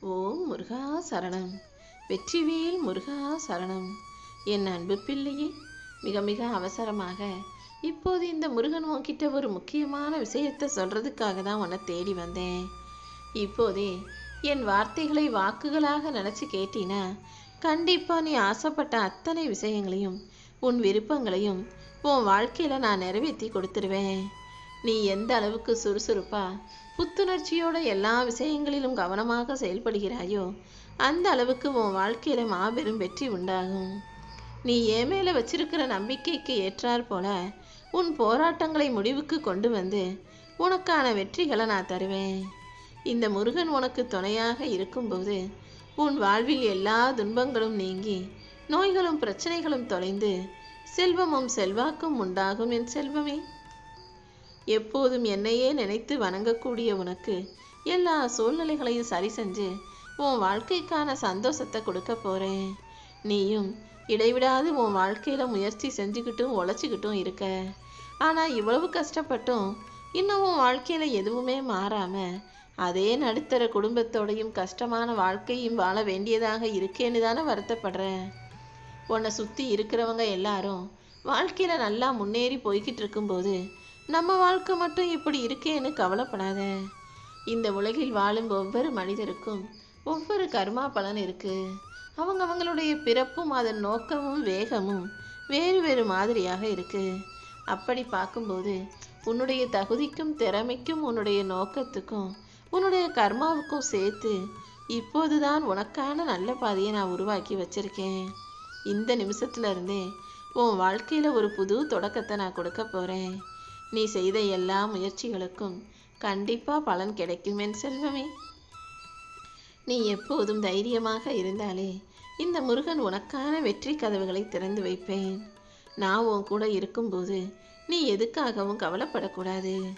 ஓம் முருகா சரணம். வெற்றிவேல் முருகா சரணம். என் அன்பு பிள்ளையே மிக மிக அவசரமாக இப்போது இந்த முருகன் உன்கிட்ட ஒரு முக்கியமான விஷயத்தை சொல்றதுக்காக தான் உன்னை தேடி வந்தேன். இப்போதே என் வார்த்தைகளை வாக்குகளாக நினச்சி கேட்டினா கண்டிப்பாக நீ ஆசைப்பட்ட அத்தனை விஷயங்களையும் உன் விருப்பங்களையும் உன் வாழ்க்கையில் நான் நிறைவேற்றி கொடுத்துருவேன். நீ எந்த அளவுக்கு சுறுசுறுப்பா? புத்துணர்ச்சியோட எல்லா விஷயங்களிலும் கவனமாக செயல்படுகிறாயோ அந்த அளவுக்கு உன் வாழ்க்கையில மாபெரும் வெற்றி உண்டாகும். நீ ஏன் மேல வச்சிருக்கிற நம்பிக்கைக்கு ஏற்றாற் போல உன் போராட்டங்களை முடிவுக்கு கொண்டு வந்து உனக்கான வெற்றிகளை நான் தருவேன். இந்த முருகன் உனக்கு துணையாக இருக்கும்போது உன் வாழ்வில் எல்லா துன்பங்களும் நீங்கி நோய்களும் பிரச்சனைகளும் தொலைந்து செல்வமும் செல்வாக்கும் உண்டாகும் என் செல்வமே. எப்போதும் என்னையே நினைத்து வணங்கக்கூடிய உனக்கு எல்லா சூழ்நிலைகளையும் சரி செஞ்சு உன் வாழ்க்கைக்கான சந்தோஷத்தை கொடுக்க போறேன். நீயும் இடைவிடாது உன் வாழ்க்கையில முயற்சி செஞ்சுக்கிட்டும் உழைச்சிக்கிட்டும் இருக்க. ஆனா இவ்வளவு கஷ்டப்பட்டும் இன்னும் உன் வாழ்க்கையில எதுவுமே மாறாம அதே நடுத்தர குடும்பத்தோடையும் கஷ்டமான வாழ்க்கையும் வாழ வேண்டியதாக இருக்கேன்னு தானே வருத்தப்படுறேன். உன்னை சுற்றி இருக்கிறவங்க எல்லாரும் வாழ்க்கையில் நல்லா முன்னேறி போய்கிட்டு இருக்கும்போது நம்ம வாழ்க்கை மட்டும் இப்படி இருக்கேன்னு கவலைப்படாத. இந்த உலகில் வாழும் ஒவ்வொரு மனிதருக்கும் ஒவ்வொரு கர்மா பலன் இருக்கு. அவங்க அவங்களுடைய பிறப்பும் அதன் நோக்கமும் வேகமும் வேறு வேறு மாதிரியாக இருக்கு. அப்படி பார்க்கும்போது உன்னுடைய தகுதிக்கும் திறமைக்கும் உன்னுடைய நோக்கத்துக்கும் உன்னுடைய கர்மாவுக்கும் சேர்த்து இப்போதுதான் உனக்கான நல்ல பாதையை நான் உருவாக்கி வச்சிருக்கேன். இந்த நிமிஷத்துல இருந்தே உன் வாழ்க்கையில ஒரு புது தொடக்கத்தை நான் கொடுக்க போறேன். நீ செய்த எல்லா முயற்சிகளுக்கும் கண்டிப்பா பலன் கிடைக்கும் என் செல்வமே. நீ எப்போதும் தைரியமாக இருந்தாலே இந்த முருகன் உனக்கான வெற்றி கதவுகளை திறந்து வைப்பேன். நான் உன் கூட இருக்கும்போது நீ எதுக்காகவும் கவலைப்படக்கூடாது.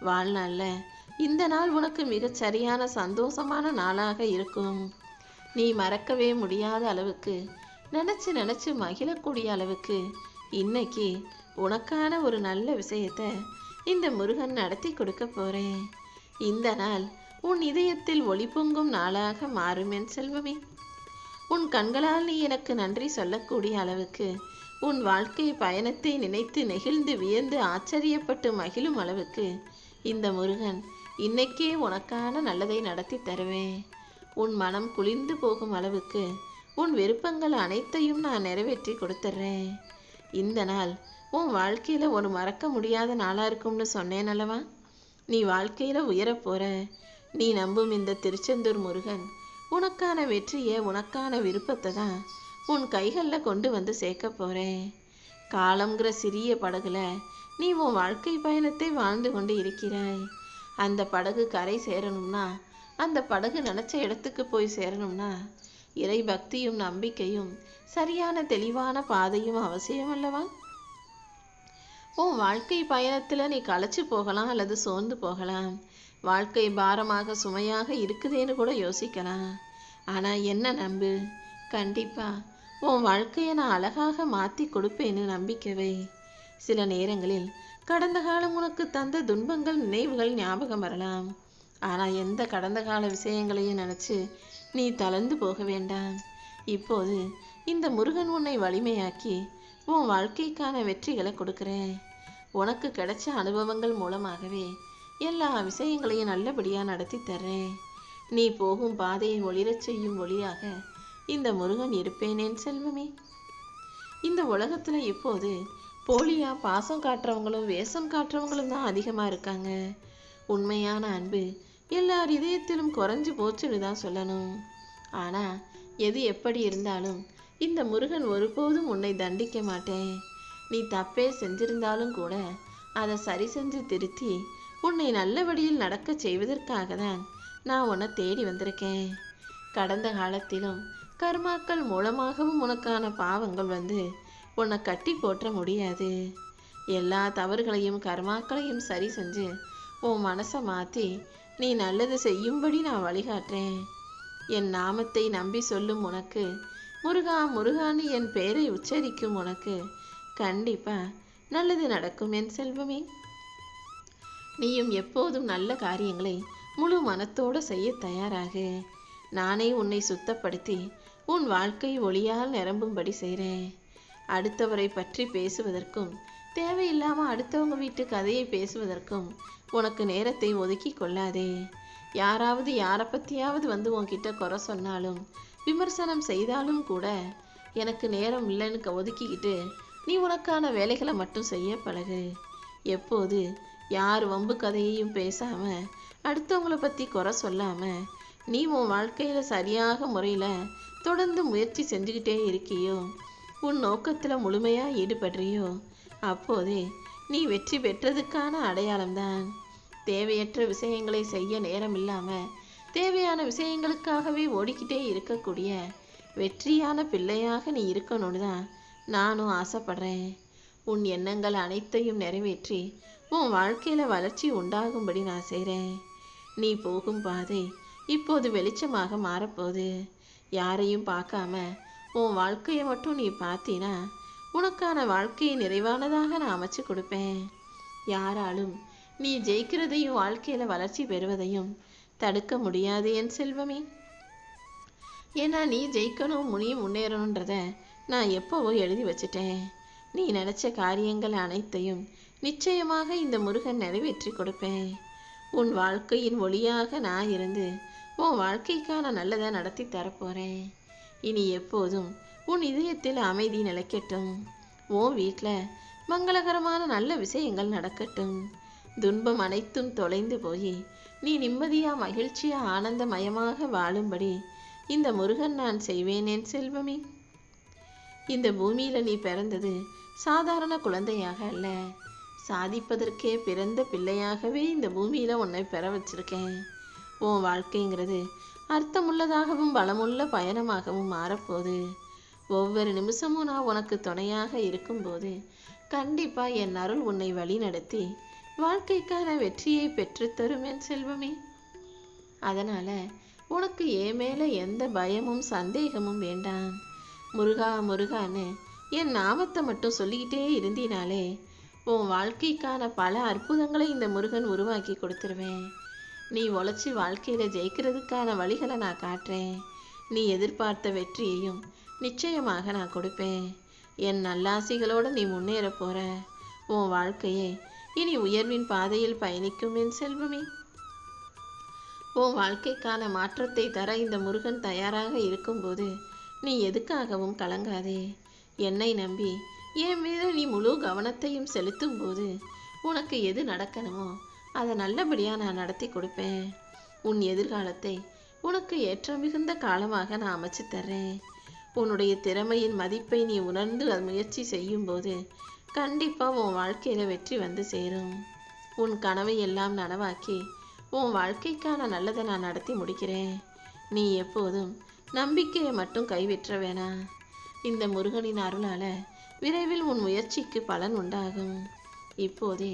வாழ்நாளில் இந்த நாள் உனக்கு மிகச் சரியான சந்தோஷமான நாளாக இருக்கும். நீ மறக்கவே முடியாத அளவுக்கு நினச்சி நினச்சி மகிழக்கூடிய அளவுக்கு இன்னைக்கு உனக்கான ஒரு நல்ல விஷயத்த இந்த முருகன் நடத்தி கொடுக்க போறேன். இந்த நாள் உன் இதயத்தில் ஒளி பொங்கும் நாளாக மாறும் என் செல்வமே. உன் கண்களால் நீ எனக்கு நன்றி சொல்லக்கூடிய அளவுக்கு உன் வாழ்க்கை பயணத்தை நினைத்து நெகிழ்ந்து வியந்து ஆச்சரியப்பட்டு மகிழும் அளவுக்கு இந்த முருகன் இன்னைக்கே உனக்கான நல்லதை நடத்தி தருவேன். உன் மனம் குளிர்ந்து போகும் அளவுக்கு உன் விருப்பங்கள் அனைத்தையும் நான் நிறைவேற்றி கொடுத்துட்றேன். இந்த நாள் உன் வாழ்க்கையில ஒரு மறக்க முடியாத நாளா இருக்கும்னு சொன்னேன் அல்லவா? நீ வாழ்க்கையில உயரப்போற நீ நம்பும் இந்த திருச்செந்தூர் முருகன் உனக்கான வெற்றியை உனக்கான விருப்பத்தை தான் உன் கைகளில் கொண்டு வந்து சேர்க்க போறேன். காலம்ங்கிற சிறிய படகுல நீ உன் வாழ்க்கை பயணத்தை வாழ்ந்து கொண்டு இருக்கிறாய். அந்த படகு கரை சேரணும்னா அந்த படகு நினைச்ச இடத்துக்கு போய் சேரணும்னா இறை பக்தியும் நம்பிக்கையும் சரியான தெளிவான பாதையும் அவசியம் அல்லவா? உன் வாழ்க்கை பயணத்துல நீ களைச்சு போகலாம் அல்லது சோர்ந்து போகலாம். வாழ்க்கை பாரமாக சுமையாக இருக்குதேன்னு கூட யோசிக்கலாம். ஆனா என்ன நம்பு? கண்டிப்பா உன் வாழ்க்கையை நான் அழகாக மாத்தி கொடுப்பேன்னு நம்பிக்கவை சில நேரங்களில் கடந்த காலம் உனக்கு தந்த துன்பங்கள் நினைவுகள் ஞாபகம் வரலாம். ஆனா எந்த கடந்த கால விஷயங்களையும் நினைச்சு நீ தளர்ந்து போக வேண்டாம். இப்போது இந்த முருகன் உன்னை வலிமையாக்கி உன் வாழ்க்கைக்கான வெற்றிகளை கொடுக்குறேன். உனக்கு கிடைச்ச அனுபவங்கள் மூலமாகவே எல்லா விஷயங்களையும் நல்லபடியாக நடத்தி தர்றேன். நீ போகும் பாதையை ஒளிரச் செய்யும் ஒளியாக இந்த முருகன் இருப்பேனேன் செல்வமே. இந்த உலகத்தில் இப்போது போலியா பாசம் காட்டுறவங்களும் வேஷம் காட்டுறவங்களும் தான் அதிகமாக இருக்காங்க. உண்மையான அன்பு எல்லார் இதயத்திலும் குறைஞ்சு போச்சுன்னு தான் சொல்லணும். ஆனால் எது எப்படி இருந்தாலும் இந்த முருகன் ஒருபோதும் உன்னை தண்டிக்க மாட்டேன். நீ தப்பே செஞ்சிருந்தாலும் கூட அதை சரி செஞ்சு திருத்தி உன்னை நல்ல வழியில் நடக்க செய்வதற்காக தான் நான் உன்னை தேடி வந்திருக்கேன். கடந்த காலத்திலும் கர்மாக்கள் மூலமாகவும் உனக்கான பாவங்கள் வந்து உன்னை கட்டி போற்ற முடியாது. எல்லா தவறுகளையும் கர்மாக்களையும் சரி செஞ்சு உன் மனசை மாற்றி நீ நல்லது செய்யும்படி நான் வழிகாட்டுறேன். என் நாமத்தை நம்பி சொல்லும் உனக்கு முருகா முருகான்னு என் பெயரை உச்சரிக்கும் உனக்கு. கண்டிப்பா நல்லது நடக்கும் என் செல்வமே. நீயும் எப்போதும் நல்ல காரியங்களை முழு மனத்தோடு செய்ய தயாராகு. நானே உன்னை சுத்தப்படுத்தி உன் வாழ்க்கை ஒளியால் நிரம்பும்படி செய்கிறேன் அடுத்தவரை பற்றி பேசுவதற்கும் தேவையில்லாமல் அடுத்தவங்க வீட்டு கதையை பேசுவதற்கும் உனக்கு நேரத்தை ஒதுக்கி கொள்ளாதே. யாராவது யாரை பற்றியாவது வந்து உன்கிட்ட குறை சொன்னாலும் விமர்சனம் செய்தாலும் கூட எனக்கு நேரம் இல்லைன்னு க- ஒதுக்கிக்கிட்டு நீ உனக்கான வேலைகளை மட்டும் செய்ய பழகு. எப்போது யார் வம்பு கதையையும் பேசாம அடுத்தவங்களை பற்றி குறை சொல்லாம நீ உன் வாழ்க்கையில் சரியாக முறையில் தொடர்ந்து முயற்சி செஞ்சுக்கிட்டே இருக்கியோ? உன் நோக்கத்தில் முழுமையாக ஈடுபடுறியோ? அப்போதே நீ வெற்றி பெற்றதுக்கான அடையாளம்தான். தேவையற்ற விஷயங்களை செய்ய நேரம் இல்லாமல் தேவையான விஷயங்களுக்காகவே ஓடிக்கிட்டே இருக்கக்கூடிய வெற்றியான பிள்ளையாக நீ இருக்கணும்னு தான் நானும் ஆசைப்படுறேன். உன் எண்ணங்கள் அனைத்தையும் நிறைவேற்றி உன் வாழ்க்கையில் வளர்ச்சி உண்டாகும்படி நான் செய்கிறேன் நீ போகும் பாதை இப்போது வெளிச்சமாக மாறப்போகுது. யாரையும் பார்க்காம உன் வாழ்க்கையை மட்டும் நீ பார்த்தீனா உனக்கான வாழ்க்கையை நிறைவானதாக நான் அமைச்சு கொடுப்பேன். யாராலும் நீ ஜெயிக்கிறதையும் வாழ்க்கையில் வளர்ச்சி பெறுவதையும் தடுக்க முடியாது என் செல்வமே. ஏன்னா நீ ஜெயிக்கணும் முனி முன்னேறணுன்றத நான் எப்போவோ எழுதி வச்சிட்டேன். நீ நினச்ச காரியங்கள் அனைத்தையும் நிச்சயமாக இந்த முருகன் நிறைவேற்றி கொடுப்பேன். உன் வாழ்க்கையின் ஒளியாக நான் இருந்து உன் வாழ்க்கைக்கான நல்லதை நடத்தி தரப்போறேன். இனி எப்போதும் உன் இதயத்தில் அமைதி நிலைக்கட்டும். உன் வீட்டில் மங்களகரமான நல்ல விஷயங்கள் நடக்கட்டும். துன்பம் அனைத்தும் தொலைந்து போய் நீ நிம்மதியா மகிழ்ச்சியா ஆனந்தமயமாக வாழும்படி இந்த முருகன் நான் செய்வேனேன் செல்வமே. இந்த பூமியில நீ பிறந்தது சாதாரண குழந்தையாக அல்ல. சாதிப்பதற்கே பிறந்த பிள்ளையாகவே இந்த பூமியில உன்னை பெற வச்சிருக்கேன். உன் வாழ்க்கைங்கிறது அர்த்தமுள்ளதாகவும் பலமுள்ள பயணமாகவும் மாறப்போகுது. ஒவ்வொரு நிமிஷமும் நான் உனக்கு துணையாக இருக்கும்போது கண்டிப்பா என் அருள் உன்னை வழிநடத்தி வாழ்க்கைக்கான வெற்றியை பெற்றுத்தரும் என் செல்வமே. அதனால உனக்கு என் மேல எந்த பயமும் சந்தேகமும் வேண்டாம். முருகா முருகான்னு என் நாமத்தை மட்டும் சொல்லிக்கிட்டே இருந்தினாலே உன் வாழ்க்கைக்கான பல அற்புதங்களை இந்த முருகன் உருவாக்கி கொடுத்துருவேன். நீ உழைச்சி வாழ்க்கையில ஜெயிக்கிறதுக்கான வழிகளை நான் காட்டுறேன். நீ எதிர்பார்த்த வெற்றியையும் நிச்சயமாக நான் கொடுப்பேன். என் நல்லாசிகளோடு நீ முன்னேற போற. உன் வாழ்க்கையை இனி உயர்வின் பாதையில் பயணிக்கும் என் செல்வமே. உன் வாழ்க்கைக்கான மாற்றத்தை தர இந்த முருகன் தயாராக இருக்கும்போது நீ எதுக்காகவும் கலங்காதே. என்னை நம்பி என் மீது நீ முழு கவனத்தையும் செலுத்தும் போது உனக்கு எது நடக்கணுமோ அதை நல்லபடியாக நான் நடத்தி கொடுப்பேன். உன் எதிர்காலத்தை உனக்கு ஏற்ற மிகுந்த காலமாக நான் அமைச்சு தர்றேன். உன்னுடைய திறமையின் மதிப்பை நீ உணர்ந்து அது முயற்சி செய்யும்போது கண்டிப்பாக உன் வாழ்க்கையில் வெற்றி வந்து சேரும். உன் கனவை எல்லாம் நனவாக்கி உன் வாழ்க்கைக்கான நல்லதை நான் நடத்தி முடிக்கிறேன். நீ எப்போதும் நம்பிக்கையை மட்டும் கைவிற்ற வேணாம் இந்த முருகனின் அருளால் விரைவில் உன் முயற்சிக்கு பலன் உண்டாகும். இப்போதே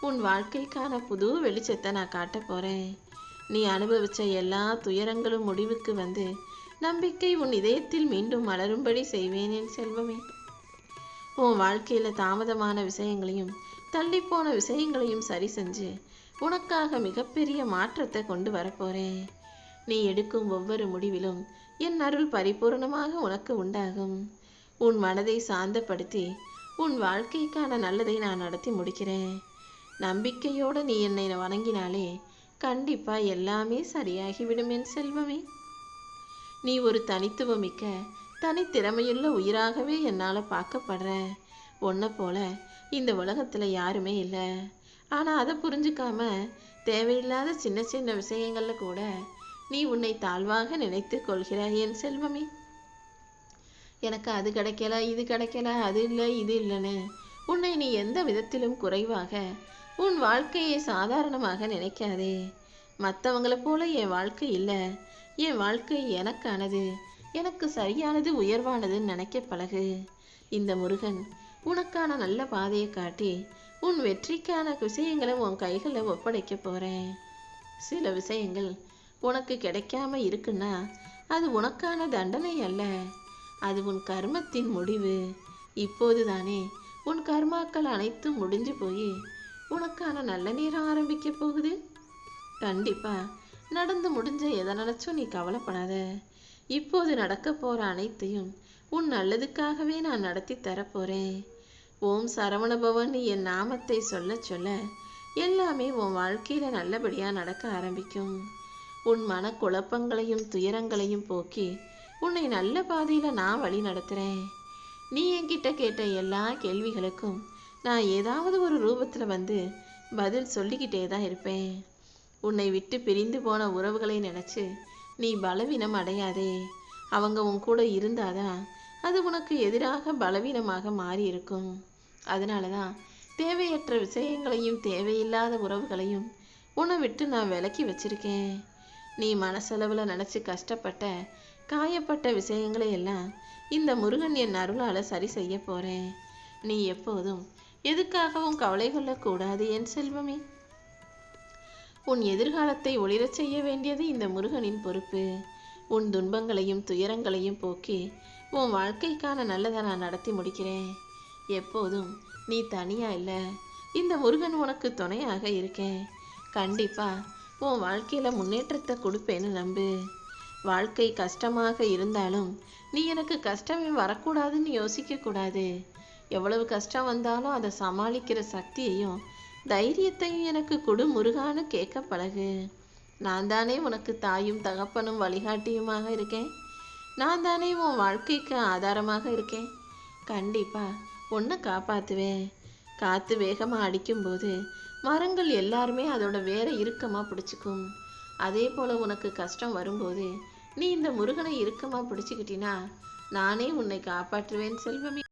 உன் வாழ்க்கைக்கான புது வெளிச்சத்தை நான் காட்டப் போகிறேன் நீ அனுபவிச்ச எல்லா துயரங்களும் முடிவுக்கு வந்து நம்பிக்கை உன் இதயத்தில் மீண்டும் மலரும்படி செய்வேன் என் செல்வமே. உன் வாழ்க்கையில தாமதமான விஷயங்களையும் தள்ளிப்போன விஷயங்களையும் சரி செஞ்சு உனக்காக மிகப்பெரிய மாற்றத்தை கொண்டு வரப்போறேன். நீ எடுக்கும் ஒவ்வொரு முடிவிலும் என் அருள் பரிபூரணமாக உனக்கு உண்டாகும். உன் மனதை சாந்தப்படுத்தி உன் வாழ்க்கைக்கான நல்லதை நான் நடத்தி முடிக்கிறேன். நம்பிக்கையோடு நீ என்னை வணங்கினாலே கண்டிப்பா எல்லாமே சரியாகிவிடும் என் செல்வமே. நீ ஒரு தனித்துவமிக்க தனித்திறமையுள்ள உயிராகவே என்னால் பார்க்கப்படுற உன்னை போல இந்த உலகத்தில் யாருமே இல்லை. ஆனால் அதை புரிஞ்சுக்காம தேவையில்லாத சின்ன சின்ன விஷயங்கள்ல கூட நீ உன்னை தாழ்வாக நினைத்து கொள்கிறாய் என் செல்வமே. எனக்கு அது கிடைக்கல இது கிடைக்கல அது இல்லை இது இல்லைன்னு உன்னை நீ எந்த விதத்திலும் குறைவாக உன் வாழ்க்கையை சாதாரணமாக நினைக்காதே. மற்றவங்களை போல என் வாழ்க்கை இல்லை என் வாழ்க்கை எனக்கானது. எனக்கு சரியானது உயர்வானதுன்னு நினைக்க பழகு. இந்த முருகன் உனக்கான நல்ல பாதையை காட்டி உன் வெற்றிக்கான விஷயங்களை உன் கைகளில் ஒப்படைக்க போகிறேன் சில விஷயங்கள் உனக்கு கிடைக்காம இருக்குன்னா அது உனக்கான தண்டனை அல்ல. அது உன் கர்மத்தின் முடிவு. இப்போதுதானே உன் கர்மாக்கள் அனைத்தும் முடிஞ்சு போய் உனக்கான நல்ல நேரம் ஆரம்பிக்க போகுது? கண்டிப்பா. நடந்து முடிஞ்ச எதை நினைச்சும் நீ கவலைப்படாத. இப்போது நடக்க போற அனைத்தையும் உன் நல்லதுக்காகவே நான் நடத்தி தரப்போறேன். ஓம் சரவணபவன் என் நாமத்தை சொல்ல சொல்ல எல்லாமே உன் வாழ்க்கையில நல்லபடியா நடக்க ஆரம்பிக்கும். உன் மன குழப்பங்களையும் துயரங்களையும் போக்கி உன்னை நல்ல பாதையில நான் வழி நடத்துறேன். நீ என்கிட்ட கேட்ட எல்லா கேள்விகளுக்கும் நான் ஏதாவது ஒரு ரூபத்துல வந்து பதில் சொல்லிக்கிட்டே தான் இருப்பேன். உன்னை விட்டு பிரிந்து போன உறவுகளை நினைச்சு நீ பலவீனம் அடையாதே. அவங்க உன் கூட இருந்தாதான் அது உனக்கு எதிராக பலவீனமாக மாறி இருக்கும் அதனால தான் தேவையற்ற விஷயங்களையும் தேவையில்லாத உறவுகளையும் உன்னை விட்டு நான் விலக்கி வச்சிருக்கேன். நீ மனசளவில் நினச்சி கஷ்டப்பட்ட காயப்பட்ட விஷயங்களை எல்லாம் இந்த முருகன் என் அருளால் சரி செய்ய போகிறேன் நீ எப்போதும் எதுக்காகவும் கவலை கொள்ளக்கூடாது என் செல்வமே. உன் எதிர்காலத்தை ஒளிரச் செய்ய வேண்டியது இந்த முருகனின் பொறுப்பு. உன் துன்பங்களையும் துயரங்களையும் போக்கி உன் வாழ்க்கைக்கான நல்லதை நான் நடத்தி முடிக்கிறேன். எப்போதும் நீ தனியா இல்லை. இந்த முருகன் உனக்கு துணையாக இருக்கேன். கண்டிப்பா உன் வாழ்க்கையில முன்னேற்றத்தை கொடுப்பேன்னு நம்பு. வாழ்க்கை கஷ்டமாக இருந்தாலும் நீ எனக்கு கஷ்டமே வரக்கூடாதுன்னு யோசிக்க கூடாது. எவ்வளவு கஷ்டம் வந்தாலும் அதை சமாளிக்கிற சக்தியையும் தைரியத்தையும் எனக்கு கொடு முருகான்னு கேட்க பழகு. நான் தானே உனக்கு தாயும் தகப்பனும் வழிகாட்டியுமாக இருக்கேன். நான் தானே உன் வாழ்க்கைக்கு ஆதாரமாக இருக்கேன். கண்டிப்பா உன்னை காப்பாத்துவேன். காத்து வேகமா அடிக்கும்போது மரங்கள் எல்லாருமே அதோட வேற இறுக்கமா பிடிச்சிக்கும். அதே போல உனக்கு கஷ்டம் வரும்போது நீ இந்த முருகனை இறுக்கமா பிடிச்சுக்கிட்டினா நானே உன்னை காப்பாற்றுவேன் செல்வமே.